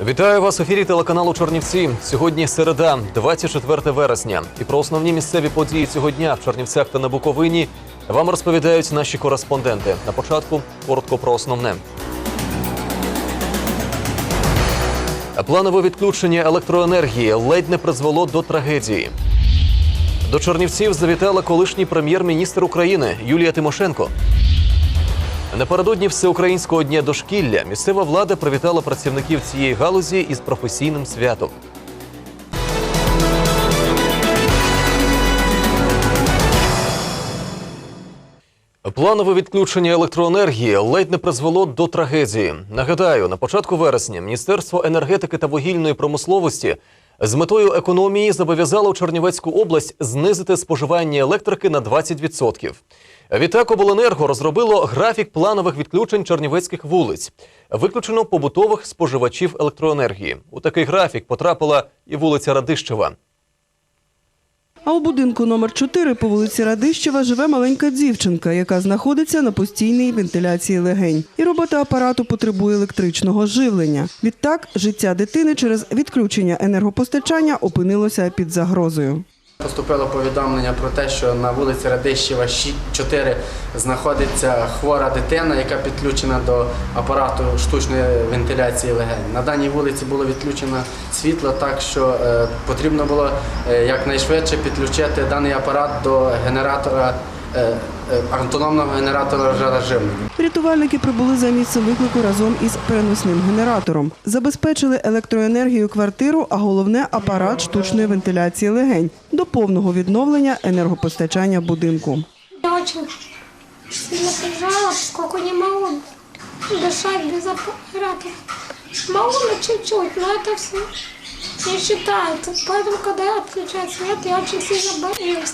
Вітаю вас в ефірі телеканалу Чернівці. Сьогодні середа, 24 вересня. І про основні місцеві події цього дня в Чернівцях та на Буковині вам розповідають наші кореспонденти. На початку коротко про основне. Планове відключення електроенергії ледь не призвело до трагедії. До Чернівців завітала колишній прем'єр-міністр України Юлія Тимошенко. Напередодні всеукраїнського дня дошкілля місцева влада привітала працівників цієї галузі із професійним святом. Планове відключення електроенергії ледь не призвело до трагедії. Нагадаю, на початку вересня Міністерство енергетики та вугільної промисловості з метою економії зобов'язало Чернівецьку область знизити споживання електрики на 20%. Відтак обленерго розробило графік планових відключень чернівецьких вулиць. Виключено побутових споживачів електроенергії. У такий графік потрапила і вулиця Радищева. А у будинку номер 4 по вулиці Радищева живе маленька дівчинка, яка знаходиться на постійній вентиляції легень. І робота апарату потребує електричного живлення. Відтак, життя дитини через відключення енергопостачання опинилося під загрозою. Поступило повідомлення про те, що на вулиці Радищева 4 знаходиться хвора дитина, яка підключена до апарату штучної вентиляції легень. На даній вулиці було відключено світло, так що е, потрібно було е, якнайшвидше підключити даний апарат до генератора е, автономного генератора жароживлення. Рятувальники прибули за місце виклику разом із переносним генератором. Забезпечили електроенергію квартиру, а головне апарат штучної вентиляції легень до повного відновлення енергопостачання будинку. Я очень сильно прижала, поскольку не могу дышать без аппарата. Могу, но чуть-чуть, но это все не считается. Поэтому, когда я отключаю свет, я очень сильно боюсь.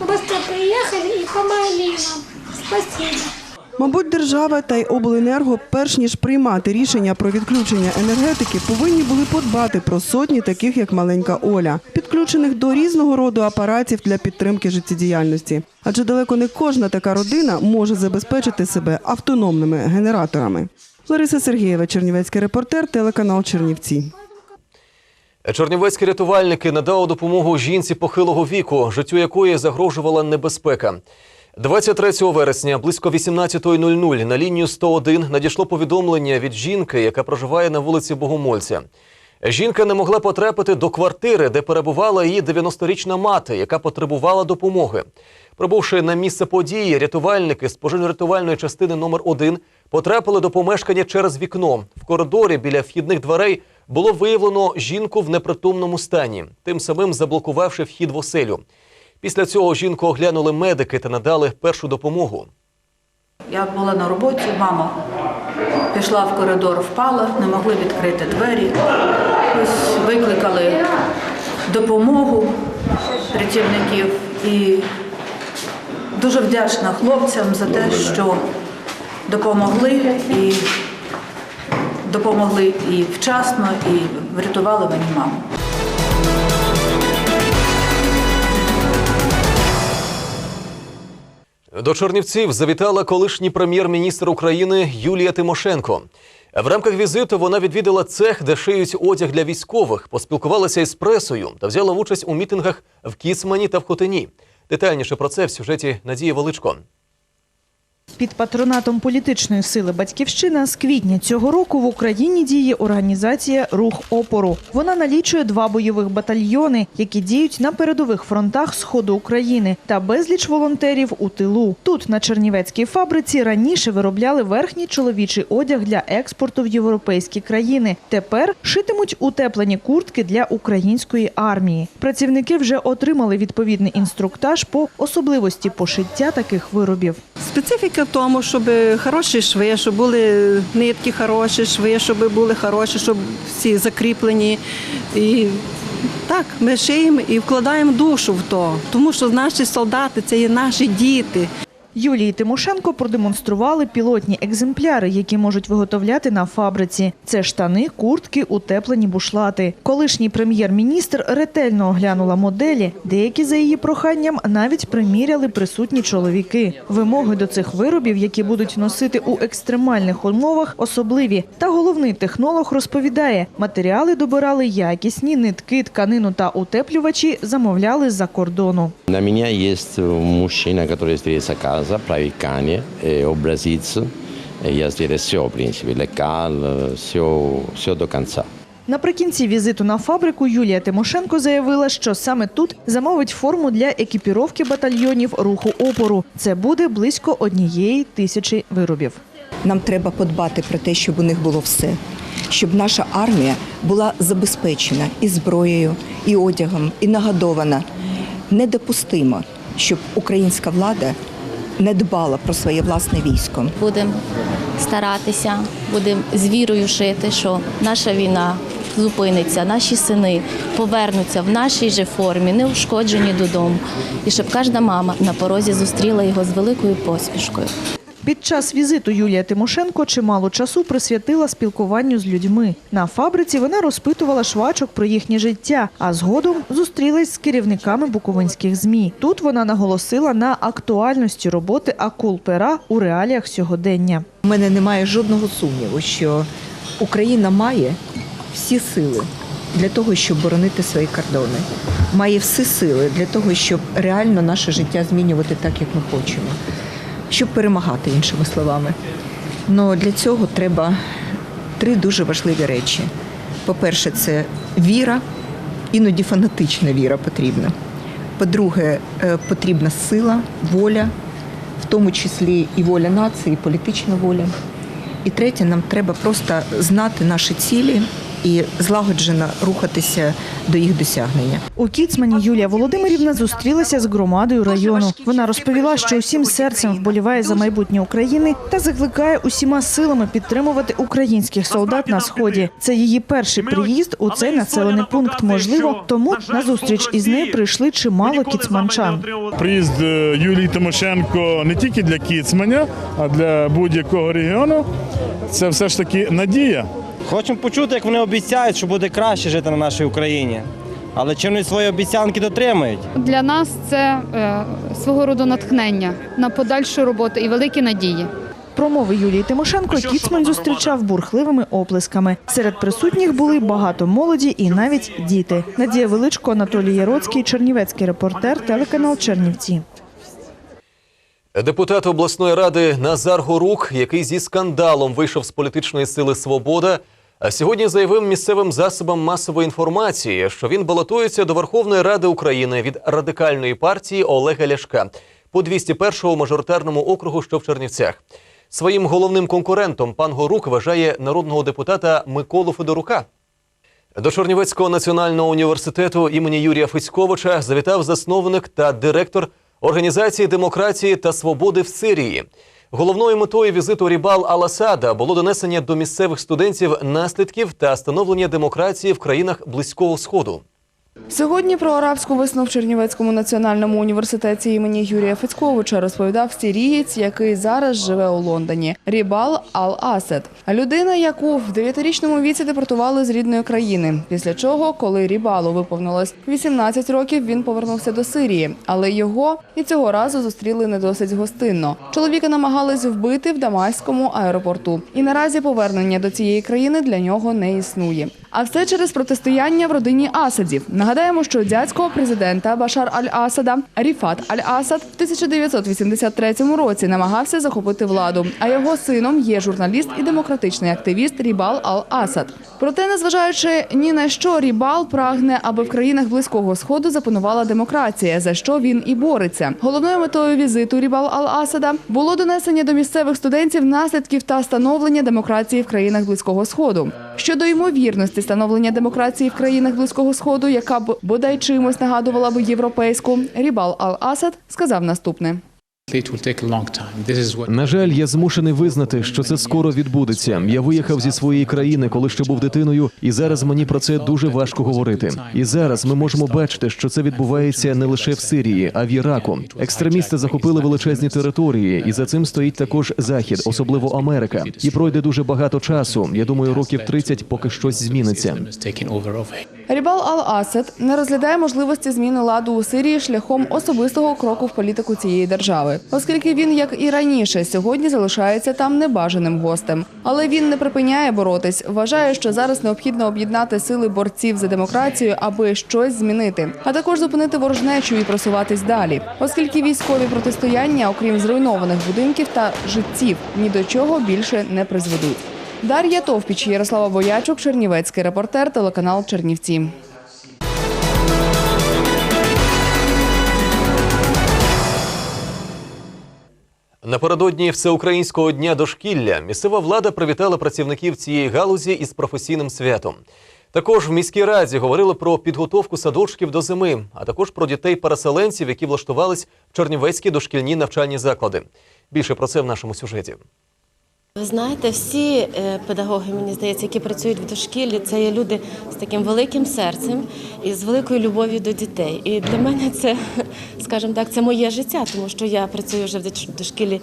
Быстро приехали и помогли нам. Спасибо. Мабуть, держава та й обленерго, перш ніж приймати рішення про відключення енергетики, повинні були подбати про сотні таких, як маленька Оля, підключених до різного роду апаратів для підтримки життєдіяльності. Адже далеко не кожна така родина може забезпечити себе автономними генераторами. Лариса Сергієва, Чернівецький репортер, телеканал Чернівці. Чернівецькі рятувальники надали допомогу жінці похилого віку, життю якої загрожувала небезпека. 23 вересня близько 18.00 на лінію 101 надійшло повідомлення від жінки, яка проживає на вулиці Богомольця. Жінка не могла потрапити до квартири, де перебувала її 90-річна мати, яка потребувала допомоги. Прибувши на місце події, рятувальники з пожежно-рятувальної частини номер 1 потрапили до помешкання через вікно. В коридорі біля вхідних дверей було виявлено жінку в непритомному стані, тим самим заблокувавши вхід в оселю. Після цього жінку оглянули медики та надали першу допомогу. Я була на роботі, мама пішла в коридор, впала, не могли відкрити двері. Ось викликали допомогу рятівників і дуже вдячна хлопцям за те, що допомогли і допомогли і вчасно, і врятували мені маму. До Чернівців завітала колишній прем'єр-міністр України Юлія Тимошенко. В рамках візиту вона відвідала цех, де шиють одяг для військових, поспілкувалася із пресою та взяла участь у мітингах в Кіцмані та в Хотині. Детальніше про це в сюжеті Надії Величко. Під патронатом політичної сили Батьківщина з квітня цього року в Україні діє організація Рух опору. Вона налічує два бойових батальйони, які діють на передових фронтах сходу України та безліч волонтерів у тилу. Тут на Чернівецькій фабриці раніше виробляли верхній чоловічий одяг для експорту в європейські країни. Тепер шитимуть утеплені куртки для української армії. Працівники вже отримали відповідний інструктаж по особливості пошиття таких виробів. Специфіка в тому, щоб хороші шви, щоб були нитки хороші, шви, щоб були хороші, щоб всі закріплені. І так, ми шиємо і вкладаємо душу в то, тому що наші солдати це є наші діти. Юлії Тимошенко продемонстрували пілотні екземпляри, які можуть виготовляти на фабриці. Це штани, куртки, утеплені бушлати. Колишній прем'єр-міністр ретельно оглянула моделі. Деякі за її проханням навіть приміряли присутні чоловіки. Вимоги до цих виробів, які будуть носити у екстремальних умовах, особливі. Та головний технолог розповідає, матеріали добирали якісні, нитки, тканину та утеплювачі замовляли з-за кордону. На меня есть мужчина, который сделает заказа, правит ткани, э, образец. Э, Я сделаю все, в принципе, лекал, все, все до конца. Наприкінці візиту на фабрику Юлія Тимошенко заявила, що саме тут замовить форму для екіпіровки батальйонів руху опору. Це буде близько однієї тисячі виробів. Нам треба подбати про те, щоб у них було все, щоб наша армія була забезпечена і зброєю, і одягом, і нагодована. Недопустимо, щоб українська влада не дбала про своє власне військо. Будемо старатися, будемо з вірою шити, що наша війна зупиниться, наші сини повернуться в нашій же формі, неушкоджені додому, і щоб кожна мама на порозі зустріла його з великою посмішкою. Під час візиту Юлія Тимошенко чимало часу присвятила спілкуванню з людьми. На фабриці вона розпитувала швачок про їхнє життя, а згодом зустрілась з керівниками буковинських змі. Тут вона наголосила на актуальності роботи акул пера у реаліях сьогодення. У мене немає жодного сумніву, що Україна має всі сили для того, щоб боронити свої кордони, має всі сили для того, щоб реально наше життя змінювати так, як ми хочемо, щоб перемагати, іншими словами. Но для цього треба три дуже важливі речі. По-перше, це віра, іноді фанатична віра потрібна. По-друге, е, потрібна сила, воля, в тому числі і воля нації, і політична воля. І третє, нам треба просто знати наші цілі і злагоджено рухатися до їх досягнення. У Кіцмані Юлія Володимирівна зустрілася з громадою району. Вона розповіла, що усім серцем вболіває за майбутнє України та закликає усіма силами підтримувати українських солдат на сході. Це її перший приїзд у цей населений пункт. Можливо, тому на зустріч із нею прийшли чимало кіцманчан. Приїзд е, Юлії Тимошенко не тільки для Кіцманя, а для будь-якого регіону. Це все ж таки надія. Хочемо почути, як вони обіцяють, що буде краще жити на нашій Україні. Але чи вони свої обіцянки дотримують? Для нас це е, свого роду натхнення на подальшу роботу і великі надії. Промови Юлії Тимошенко Кіцман зустрічав бурхливими оплесками. Серед присутніх були багато молоді і навіть діти. Надія Величко, Анатолій Яроцький, Чернівецький репортер, телеканал Чернівці. Депутат обласної ради Назар Горук, який зі скандалом вийшов з політичної сили Свобода, сьогодні заявив місцевим засобам масової інформації, що він балотується до Верховної Ради України від радикальної партії Олега Ляшка по 201-му мажоритарному округу, що в Чернівцях. Своїм головним конкурентом пан Горук вважає народного депутата Миколу Федорука. До Чернівецького національного університету імені Юрія Фицьковича завітав засновник та директор Організації демократії та свободи в Сирії. Головною метою візиту Рібал Ал-Асада було донесення до місцевих студентів наслідків та становлення демократії в країнах Близького Сходу. Сьогодні про арабську весну в Чернівецькому національному університеті імені Юрія Фецьковича розповідав сирієць, який зараз живе у Лондоні. Рібал Ал-Асад. Людина, яку в 9-річному віці депортували з рідної країни. Після чого, коли Рібалу виповнилось 18 років, він повернувся до Сирії, але його і цього разу зустріли не досить гостинно. Чоловіка намагались вбити в Дамаському аеропорту. І наразі повернення до цієї країни для нього не існує. А все через протистояння в родині Асадів. Нагадаємо, що дядько президента Башар Аль-Асада Ріфат Аль-Асад в 1983 році намагався захопити владу. А його сином є журналіст і демократичний активіст Рібал Ал-Асад. Проте, незважаючи ні на що, Рібал прагне, аби в країнах близького сходу запанувала демократія, за що він і бореться. Головною метою візиту Рібал Ал-Асада було донесення до місцевих студентів наслідків та становлення демократії в країнах близького сходу. Щодо ймовірності становлення демократії в країнах близького сходу, яка б бодай чимось нагадувала б європейську, Рібал Ал-Асад сказав наступне. На жаль, я змушений визнати, що це скоро відбудеться. Я виїхав зі своєї країни, коли ще був дитиною, і зараз мені про це дуже важко говорити. І зараз ми можемо бачити, що це відбувається не лише в Сирії, а в Іраку. Екстремісти захопили величезні території, і за цим стоїть також захід, особливо Америка. І пройде дуже багато часу. Я думаю, років 30, поки щось зміниться. Рібал Ал-Асад не розглядає можливості зміни ладу у Сирії шляхом особистого кроку в політику цієї держави, оскільки він, як і раніше, сьогодні залишається там небажаним гостем. Але він не припиняє боротись. Вважає, що зараз необхідно об'єднати сили борців за демократію, аби щось змінити, а також зупинити ворожнечу і просуватись далі, оскільки військові протистояння, окрім зруйнованих будинків та життів, ні до чого більше не призведуть. Дар'я Товпіч, Ярослава Боячук, Чернівецький репортер, телеканал Чернівці. Напередодні всеукраїнського дня дошкілля місцева влада привітала працівників цієї галузі із професійним святом. Також в міській раді говорили про підготовку садочків до зими, а також про дітей-переселенців, які влаштувались в чернівецькі дошкільні навчальні заклади. Більше про це в нашому сюжеті. Ви знаєте, всі е, педагоги, мені здається, які працюють в дошкіллі, це є люди з таким великим серцем і з великою любов'ю до дітей. І для мене це, скажімо так, це моє життя, тому що я працюю вже в дошкіллі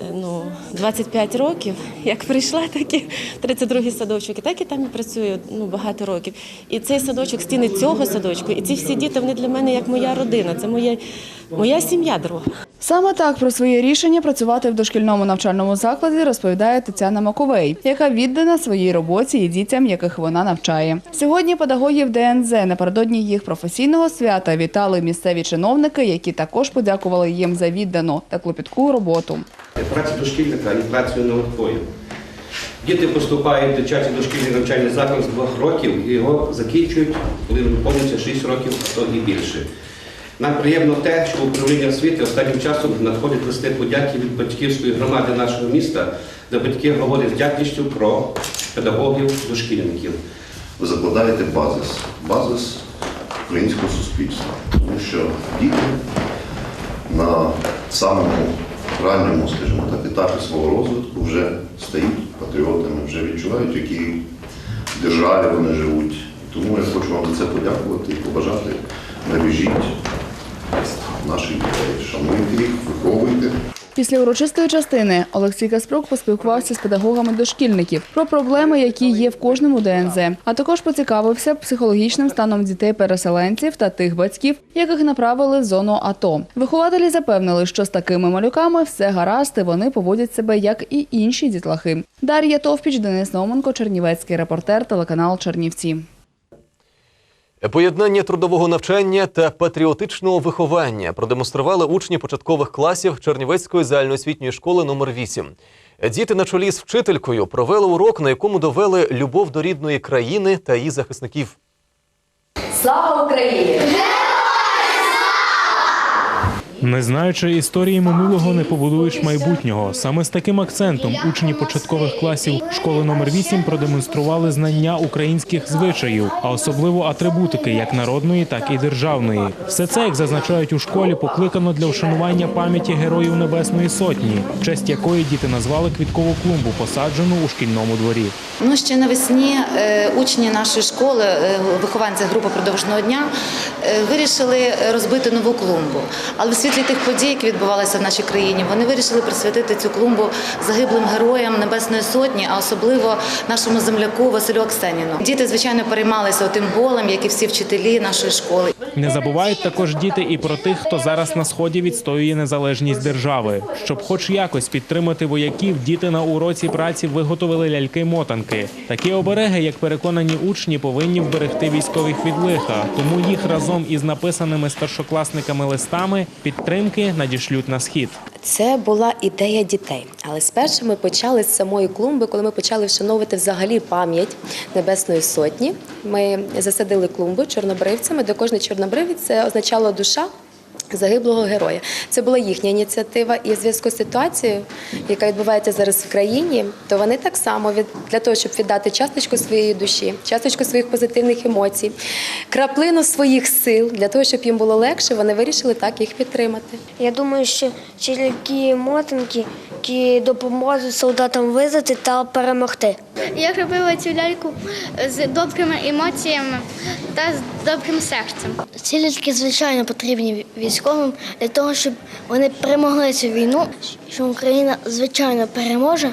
е, ну, 25 років. Як прийшла, так і 32-й садочок, і так і там і працюю ну, багато років. І цей садочок, стіни цього садочку, і ці всі діти, вони для мене як моя родина, це моя, моя сім'я друга. Саме так про своє рішення працювати в дошкільному навчальному закладі розповідає Тетяна Маковей, яка віддана своїй роботі і дітям, яких вона навчає. Сьогодні педагогів ДНЗ напередодні їх професійного свята вітали місцеві чиновники, які також подякували їм за віддану та клопітку роботу. Праця дошкільника є працею нелегкою. Діти поступають в дитячий дошкільний навчальний заклад з двох років і його закінчують, коли повниться 6 років, а то і більше. Нам приємно те, що управління освіти останнім часом надходять листи подяки від батьківської громади нашого міста, де батьки говорять вдячністю про педагогів дошкільників. ви закладаєте базис, базис українського суспільства. Тому що діти на самому ранньому, скажімо так, етапі свого розвитку вже стають патріотами, вже відчувають, в якій державі вони живуть. Тому я хочу вам за це подякувати і побажати бережіть наших дітей, шануйте їх, виховуйте. Після урочистої частини Олексій Каспрук поспілкувався з педагогами дошкільників про проблеми, які є в кожному ДНЗ, а також поцікавився психологічним станом дітей-переселенців та тих батьків, яких направили в зону АТО. Вихователі запевнили, що з такими малюками все гаразд, і вони поводять себе як і інші дітлахи. Дар'я Товпіч, Денис Науменко, Чернівецький репортер, телеканал Чернівці. Поєднання трудового навчання та патріотичного виховання продемонстрували учні початкових класів Чернівецької загальноосвітньої школи номер 8 Діти на чолі з вчителькою провели урок, на якому довели любов до рідної країни та її захисників. Слава Україні! Не знаючи історії минулого, не побудуєш майбутнього. Саме з таким акцентом учні початкових класів школи номер 8 продемонстрували знання українських звичаїв, а особливо атрибутики як народної, так і державної. Все це, як зазначають у школі, покликано для вшанування пам'яті героїв Небесної Сотні, в честь якої діти назвали квіткову клумбу, посаджену у шкільному дворі. Ну, ще навесні е, учні нашої школи, е, вихованці групи продовжного дня, е, вирішили розбити нову клумбу. Але в світлі тих подій, які відбувалися в нашій країні, вони вирішили присвятити цю клумбу загиблим героям Небесної Сотні, а особливо нашому земляку Василю Аксеніну. Діти, звичайно, переймалися тим голем, як і всі вчителі нашої школи. Не забувають також діти і про тих, хто зараз на сході відстоює незалежність держави. Щоб, хоч якось підтримати вояків, діти на уроці праці виготовили ляльки-мотанки. Такі обереги, як переконані учні, повинні вберегти військових від лиха. Тому їх разом із написаними старшокласниками листами підтримки надішлють на схід. Це була ідея дітей. Але спершу ми почали з самої клумби, коли ми почали вшановувати взагалі пам'ять Небесної Сотні. Ми засадили клумбу чорнобривцями. До кожної чорнобривець це означало душа. Загиблого героя. Це була їхня ініціатива, і в зв'язку з ситуацією, яка відбувається зараз в країні, то вони так само від для того, щоб віддати часточку своєї душі, часточку своїх позитивних емоцій, краплину своїх сил для того, щоб їм було легше, вони вирішили так їх підтримати. Я думаю, що чоловіки мотанки, які допоможуть солдатам визнати та перемогти. Я робила цю ляльку з добрими емоціями та з добрим серцем. Ці ляльки, звичайно, потрібні військовим для того, щоб вони перемогли цю війну, що Україна звичайно переможе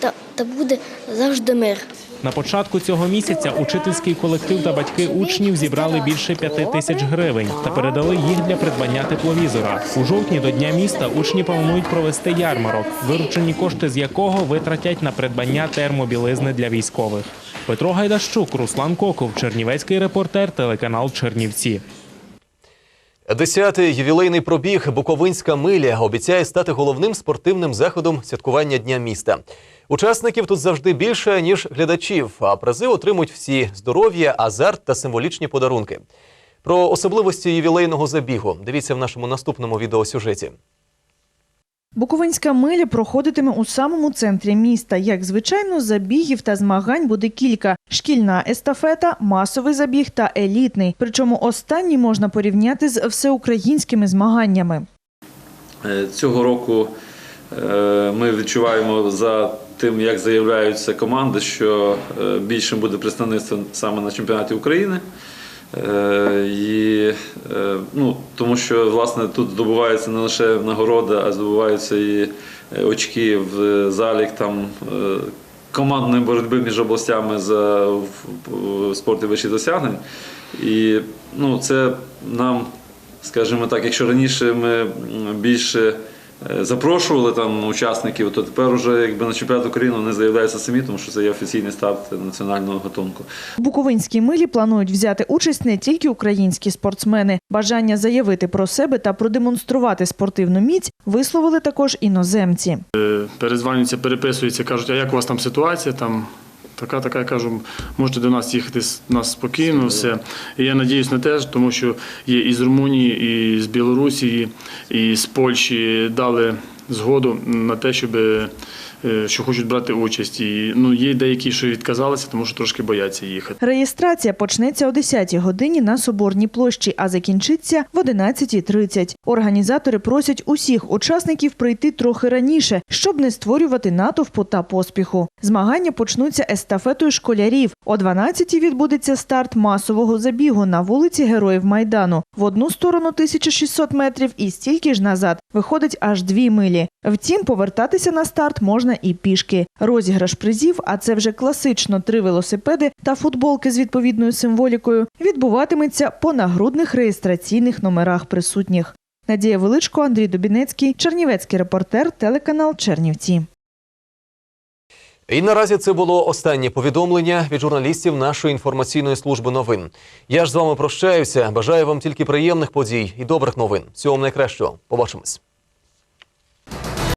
та, та буде завжди мир. На початку цього місяця учительський колектив та батьки учнів зібрали більше п'яти тисяч гривень та передали їх для придбання тепловізора. У жовтні до Дня міста учні планують провести ярмарок, виручені кошти з якого витратять на придбання термобілизни для військових. Петро Гайдащук, Руслан Коков, Чернівецький репортер, телеканал Чернівці. Десятий ювілейний пробіг Буковинська миля обіцяє стати головним спортивним заходом святкування Дня міста. Учасників тут завжди більше ніж глядачів, а призи отримують всі здоров'я, азарт та символічні подарунки. Про особливості ювілейного забігу дивіться в нашому наступному відеосюжеті. Буковинська миля проходитиме у самому центрі міста. Як звичайно, забігів та змагань буде кілька: шкільна естафета, масовий забіг та елітний. Причому останній можна порівняти з всеукраїнськими змаганнями. Е, Цього року е, ми відчуваємо за тим, як заявляються команди, що е, більше буде представництво саме на чемпіонаті України. Е, І, е, ну, тому що власне тут здобувається не лише нагорода, а здобуваються і очки в залік там командної боротьби між областями за в- в спорті вищих досягнень. І ну, це нам, скажімо так, якщо раніше ми більше запрошували там учасників, то тепер уже якби на чемпіонат України вони заявляються самі, тому що це є офіційний старт національного гатунку. У Буковинській милі планують взяти участь не тільки українські спортсмени. Бажання заявити про себе та продемонструвати спортивну міць висловили також іноземці. перезванюються, переписуються, кажуть, а як у вас там ситуація? Там така, така, я кажу, можете до нас їхати нас спокійно, все. І я надіюсь на те, тому що є і з Румунії, і з Білорусі, і з Польщі дали згоду на те, щоб що хочуть брати участь. І ну, є деякі, що відказалися, тому що трошки бояться їхати. Реєстрація почнеться о 10-й годині на Соборній площі, а закінчиться в 11.30. Організатори просять усіх учасників прийти трохи раніше, щоб не створювати натовпу та поспіху. Змагання почнуться естафетою школярів. О 12-й відбудеться старт масового забігу на вулиці Героїв Майдану. В одну сторону 1600 метрів і стільки ж назад. Виходить аж дві милі. Втім, повертатися на старт можна і пішки. Розіграш призів, а це вже класично три велосипеди та футболки з відповідною символікою, відбуватиметься по нагрудних реєстраційних номерах присутніх. Надія Величко, Андрій Дубінецький, Чернівецький репортер, телеканал Чернівці. І наразі це було останнє повідомлення від журналістів нашої інформаційної служби новин. Я ж з вами прощаюся. Бажаю вам тільки приємних подій і добрих новин. Всього найкращого. Побачимось.